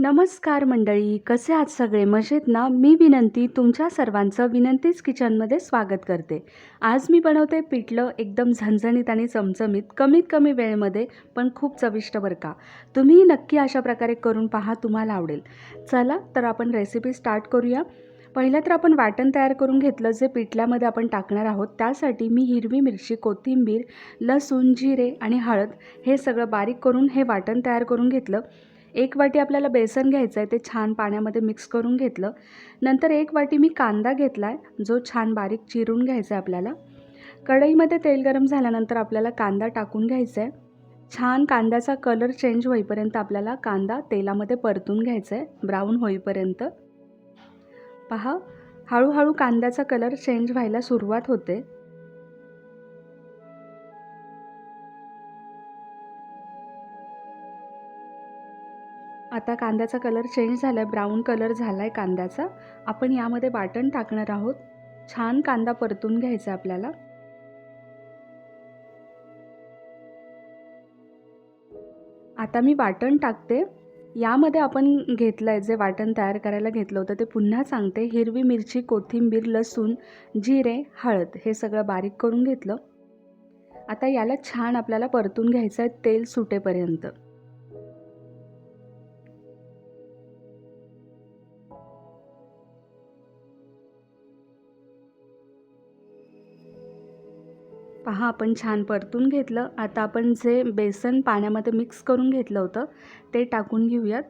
नमस्कार मंडळी कसे आहात सगळे? मजेत ना? मी विनंती तुमच्या सर्वांचं विनंतीच किचनमध्ये स्वागत करते. आज मी बनवते पिठलं एकदम झणझणीत आणि चमचमीत कमीत कमी वेळेमध्ये पण खूप चविष्ट बरं का? तुम्ही नक्की अशा प्रकारे करून पहा तुम्हाला आवडेल. चला तर आपण रेसिपी स्टार्ट करूया. पहिलं तर आपण वाटण तयार करून घेतलं जे पिठल्यामध्ये आपण टाकणार आहोत. त्यासाठी मी हिरवी मिरची कोथिंबीर लसूण जिरे आणि हळद हे सगळं बारीक करून हे वाटण तयार करून घेतलं. एक वाटी आपल्याला बेसन घ्यायचं आहे ते छान पाण्यामध्ये मिक्स करून घेतलं. नंतर एक वाटी मी कांदा घेतला आहे जो छान बारीक चिरून घ्यायचा आहे आपल्याला. कढईमध्ये तेल गरम झाल्यानंतर आपल्याला कांदा टाकून घ्यायचा आहे छान कांद्याचा कलर चेंज होईपर्यंत आपल्याला कांदा तेलामध्ये परतून घ्यायचा आहे ब्राऊन होईपर्यंत. पहा हळूहळू कांद्याचा कलर चेंज व्हायला सुरुवात होते. आता कांद्याचा कलर चेंज झाला आहे ब्राऊन कलर झाला आहे कांद्याचा. आपण यामध्ये वाटण टाकणार आहोत. छान कांदा परतून घ्यायचा आपल्याला. आता मी वाटण टाकते. यामध्ये आपण घेतलं आहे जे वाटण तयार करायला घेतलं होतं ते पुन्हा सांगते. हिरवी मिरची कोथिंबीर लसूण जिरे हळद हे सगळं बारीक करून घेतलं. आता याला छान आपल्याला परतून घ्यायचं आहे तेल सुटेपर्यंत. पहा आपण छान परतून घेतलं. आता आपण जे बेसन पाण्यामध्ये मिक्स करून घेतलं होतं ते टाकून घेऊयात.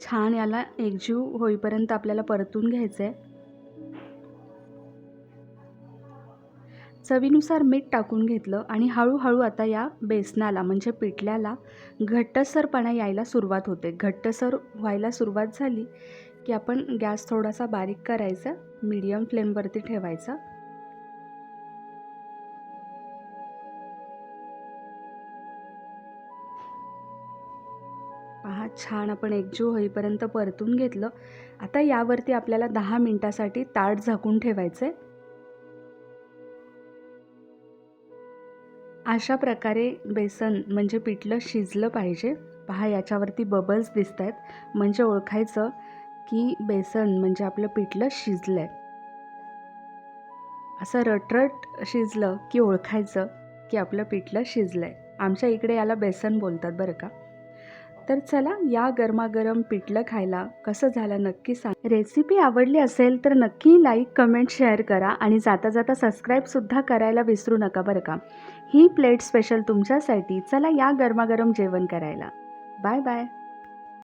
छान याला एकजीव होईपर्यंत आपल्याला परतून घ्यायचं आहे चवीनुसार मीठ टाकून घेतलं आणि हळूहळू आता या बेसनाला म्हणजे पिठल्याला घट्टसरपणा यायला सुरुवात होते. घट्टसर व्हायला सुरुवात झाली की आपण गॅस थोडासा बारीक करायचा मीडियम फ्लेमवरती ठेवायचा. पहा छान आपण एकजीव होईपर्यंत परतून घेतलं. आता यावरती आपल्याला दहा मिनटासाठी ताट झाकून ठेवायचं आहे अशा प्रकारे बेसन म्हणजे पिठलं शिजलं पाहिजे. पहा याच्यावरती बबल्स दिसत आहेत म्हणजे ओळखायचं की बेसन म्हणजे आपलं पिठलं शिजलं आहे असं रटरट शिजलं की ओळखायचं की आपलं पिठलं शिजलं आहे आमच्या इकडे याला बेसन बोलतात बरं का. तर चला या गरमागरम पिठलं खायला कसं झालं नक्की सांग. रेसिपी आवडली असेल तर नक्की लाईक कमेंट शेअर करा आणि जाता जाता सबस्क्राईबसुद्धा करायला विसरू नका बरं का. ही प्लेट स्पेशल तुमच्यासाठी. चला या गरमागरम जेवण करायला. Bye bye